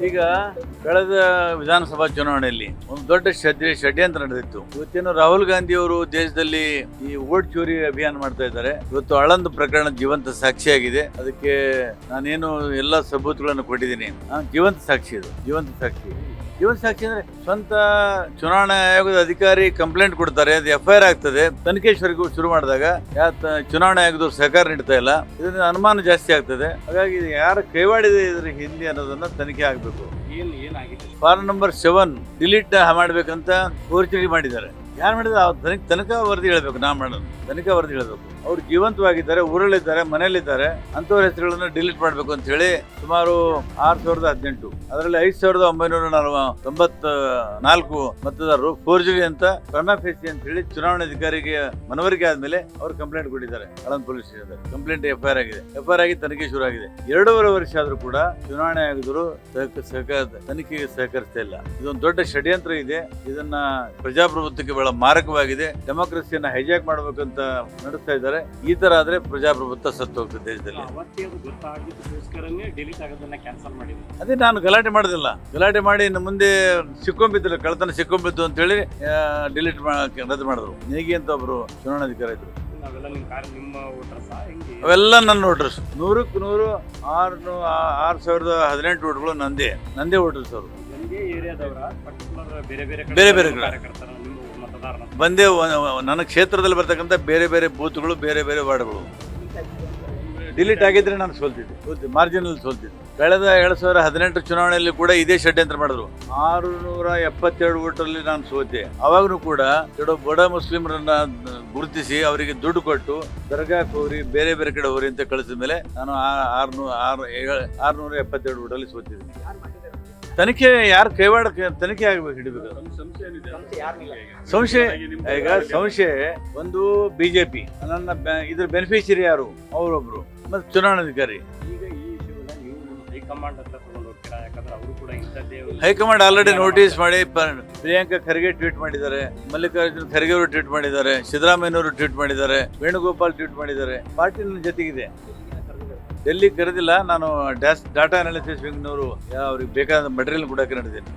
ಈಗ ಕಳೆದ ವಿಧಾನಸಭಾ ಚುನಾವಣೆಯಲ್ಲಿ ಒಂದು ದೊಡ್ಡ ಷಡ್ಯ ಷಡ್ಯಂತ್ರ ನಡೆದಿತ್ತು. ಇವತ್ತೇನು ರಾಹುಲ್ ಗಾಂಧಿ ಅವರು ದೇಶದಲ್ಲಿ ಈ ವೋಟ್ ಚೋರಿ ಅಭಿಯಾನ ಮಾಡ್ತಾ ಇದ್ದಾರೆ. ಇವತ್ತು ಅಳಂದ ಪ್ರಕರಣ ಜೀವಂತ ಸಾಕ್ಷಿಯಾಗಿದೆ ಅದಕ್ಕೆ ನಾನೇನು ಎಲ್ಲ ಸಬೂತುಗಳನ್ನು ಕೊಟ್ಟಿದ್ದೀನಿ. ಜೀವಂತ ಸಾಕ್ಷಿ ಇದು. ಜೀವಂತ ಸಾಕ್ಷಿ. ಜೀವಂತ ಸಾಕ್ಷಿ ಅಂದ್ರೆ ಸ್ವಂತ ಚುನಾವಣಾ ಆಯೋಗದ ಅಧಿಕಾರಿ ಕಂಪ್ಲೇಂಟ್ ಕೊಡ್ತಾರೆ. ಅದು ಎಫ್ ಐ ಆಗ್ತದೆ. ತನಿಖೇಶ್ವರಿಗೂ ಶುರು ಮಾಡಿದಾಗ ಯಾತ ಚುನಾವಣಾ ಆಯೋಗದವ್ರು ಸಹಕಾರ ನೀಡ್ತಾ ಇಲ್ಲ. ಇದರಿಂದ ಅನುಮಾನ ಜಾಸ್ತಿ ಆಗ್ತದೆ. ಹಾಗಾಗಿ ಯಾರು ಕೈವಾಡಿದೆ ಇದ್ರ ಹಿಂದೆ ಅನ್ನೋದನ್ನ ತನಿಖೆ ಆಗಬೇಕು. ಫಾರ್ಮ್ ನಂಬರ್ ಸೆವೆನ್ ಡಿಲೀಟ್ ಮಾಡ್ಬೇಕಂತ ಕೋರ್ಚಿಗೆ ಮಾಡಿದ್ದಾರೆ. ಯಾರು ಮಾಡಿದ್ರೆ? ತನಿಖೆ ತನಕ ವರದಿ ಹೇಳ್ಬೇಕು ನಾ ಮಾಡೋದು. ತನಿಖಾ ವರದಿ ಹೇಳ್ಬೇಕು. ಅವ್ರು ಜೀವಂತವಾಗಿದ್ದಾರೆ, ಊರಲ್ಲಿದ್ದಾರೆ, ಮನೆಯಲ್ಲಿದ್ದಾರೆ, ಅಂಥವ್ರ ಹೆಸರುಗಳನ್ನ ಡಿಲೀಟ್ ಮಾಡಬೇಕು ಅಂತ ಹೇಳಿ ಸುಮಾರು ಆರು ಸಾವಿರದ ಹದಿನೆಂಟು. ಅದರಲ್ಲಿ ಐದು ಸಾವಿರದ ಒಂಬೈನೂರ ನಲವ ತೊಂಬತ್ತ ನಾಲ್ಕು ಮತದಾರರು ಫೋರ್ಜರಿ ಅಂತ ಪ್ರಮಾಫೇಸಿ ಅಂತ ಹೇಳಿ ಚುನಾವಣಾಧಿಕಾರಿಗೆ ಮನವರಿಕೆ ಆದ್ಮೇಲೆ ಅವ್ರು ಕಂಪ್ಲೇಂಟ್ ಕೊಟ್ಟಿದ್ದಾರೆ. ಕಳನ್ police station complaint F I R ಆಗಿದೆ. ಎಫ್ ಐ ಆರ್ ಆಗಿ ತನಿಖೆ ಶುರು ಆಗಿದೆ. ಎರಡೂವರೆ ವರ್ಷ ಆದರೂ ಕೂಡ ಚುನಾವಣೆ ಆಗಿದ್ರು ತನಿಖೆಗೆ ಸಹಕರಿಸ್ತಾ ಇಲ್ಲ. ಇದೊಂದು ದೊಡ್ಡ ಷಡ್ಯಂತ್ರ ಇದೆ. ಇದನ್ನ ಪ್ರಜಾಪ್ರಭುತ್ವಕ್ಕೆ ಬಹಳ ಮಾರಕವಾಗಿದೆ. ಡೆಮೋಕ್ರಸಿಯನ್ನ ಹೈಜಾಕ್ ಮಾಡಬೇಕಂತ ನಡೆಸ್ತಾ ಇದ್ದಾರೆ. ಈ ತರ ಆದ್ರೆ ಪ್ರಜಾಪ್ರಭುತ್ವ ಸತ್ತು ಹೋಗ್ತದೆ ದೇಶದಲ್ಲಿ ಅದು ನಾನು ಗಲಾಟೆ ಮಾಡೋದಿಲ್ಲ. ಗಲಾಟೆ ಮಾಡಿ ಇನ್ನು ಮುಂದೆ ಸಿಕ್ಕೊಂಬಿದ್ದಿಲ್ಲ ಕಳ್ತನ ಸಿಕ್ಕೊಂಬಿದ್ದು ಅಂತ ಹೇಳಿ ಡಿಲೀಟ್ ರದ್ದು ಮಾಡಿದ್ರು. ನೇಗಿ ಅಂತ ಒಬ್ರು ಚುನಾವಣಾಧಿಕಾರಿ ಇದ್ರು. ಅವೆಲ್ಲ ನನ್ನ ವೋಟರ್ಸ್. ನೂರಕ್ಕೆ ನೂರು ಆರು ಆರು ಸಾವಿರದ ಹದಿನೆಂಟು ವೋಟ್ಗಳು ನಂದೇ. ನಂದೇ ವೋಟರ್ಸ್ ಅವರು. ಬೇರೆ ಬೇರೆ ಕಡೆ ಬೇರೆ ಬೇರೆ ಬಂದೇ ನನ್ನ ಕ್ಷೇತ್ರದಲ್ಲಿ ಬರ್ತಕ್ಕಂಥ ಬೇರೆ ಬೇರೆ ಬೂತ್ಗಳು, ಬೇರೆ ಬೇರೆ ವಾರ್ಡ್ಗಳು. ಡಿಲೀಟ್ ಆಗಿದ್ರೆ ನಾನು ಸೋಲ್ತಿದ್ದೆ. ಸೋಲ್ತಿದ್ದೆ ಮಾರ್ಜಿನಲ್ ಸೋಲ್ತಿದ್ದೆ. ಕಳೆದ ಎರಡು ಸಾವಿರ ಹದಿನೆಂಟು ಚುನಾವಣೆಯಲ್ಲಿ ಕೂಡ ಇದೇ ಷಡ್ಯಂತ್ರ ಮಾಡಿದ್ರು. ಆರು ನೂರ ಎಪ್ಪತ್ತೆರಡು ಓಟಲ್ಲಿ ನಾನು ಸೋತೆ. ಅವಾಗಲೂ ಕೂಡ ಕೆಲವು ಬಡ ಮುಸ್ಲಿಮರನ್ನ ಗುರುತಿಸಿ ಅವರಿಗೆ ದುಡ್ಡು ಕೊಟ್ಟು ದರ್ಗಾಕ್ಕೆ ಹೋಗ್ರಿ ಬೇರೆ ಬೇರೆ ಕಡೆ ಹೋಗ್ರಿ ಅಂತ ಕಳಿಸಿದ ಮೇಲೆ ನಾನು ಆರ್ನೂರ ಆರು ಆರ್ನೂರ ಎಪ್ಪತ್ತೆರಡು ಓಟಲ್ಲಿ ಸೋತಿದ್ದೆ ತನಿಖೆ ಯಾರು ಕೈವಾಡ ತನಿಖೆ ಆಗ್ಬೇಕು, ಹಿಡಿಬೇಕು ಸಂಶಯ ಈಗ ಸಂಶಯ, ಒಂದು ಬಿಜೆಪಿ, ನನ್ನ ಇದ್ರ ಬೆನಿಫಿಷರಿ ಯಾರು? ಅವರೊಬ್ರು, ಮತ್ತೆ ಚುನಾವಣಾಧಿಕಾರಿ ಹೈಕಮಾಂಡ್ ಆಲ್ರೆಡಿ ನೋಟಿಸ್ ಮಾಡಿ ಪ್ರಿಯಾಂಕಾ ಖರ್ಗೆ ಟ್ವೀಟ್ ಮಾಡಿದ್ದಾರೆ, ಮಲ್ಲಿಕಾರ್ಜುನ್ ಖರ್ಗೆ ಅವರು ಟ್ವೀಟ್ ಮಾಡಿದ್ದಾರೆ, ಸಿದ್ದರಾಮಯ್ಯನವರು ಟ್ವೀಟ್ ಮಾಡಿದ್ದಾರೆ, ವೇಣುಗೋಪಾಲ್ ಟ್ವೀಟ್ ಮಾಡಿದ್ದಾರೆ ನನ್ನ ಜೊತೆಗಿದೆ. ಡೆಲ್ಲಿ ಕರೆದಿಲ್ಲ ನಾನು ಡ್ಯಾಸ್ ಡಾಟಾ ಅನಾಲಿಸಿಸ್ ವಿಂಗ್ನವರು ಅವ್ರಿಗೆ ಬೇಕಾದ ಮಟೀರಿಯಲ್ ಕೊಡೋಕೆ ನಡೆದಿದ್ದೀನಿ.